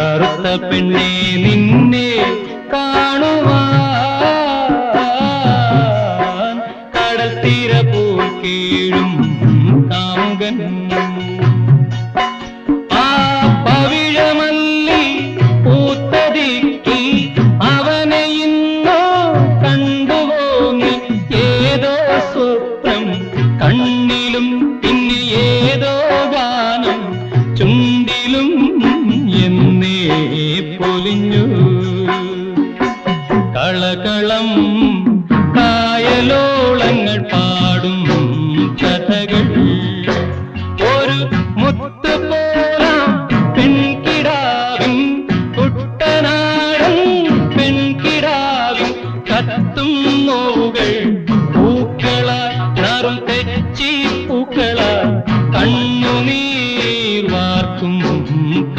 കറുത്ത പെണ്ണെ നിന്നെ കാണുവാൻ കടൽ തീര പോൽ കാമുകൻ. ആ ഏതോ സ്വപ്നം കണ്ണിലും പിന്നെ ഏതോ ഗാനം ചുണ്ടിലും എന്നേ പൊലിഞ്ഞു. കളകളം കായലോളങ്ങൾ പാടും കഥകൾ. ഒരു മുത്തു പോല പെൺകിടാവും കുട്ടനാടൻ പെൺകിടാവും കത്തും നോകൾ പൂക്കള നറുതെച്ചി പൂക്കള കണ്ണു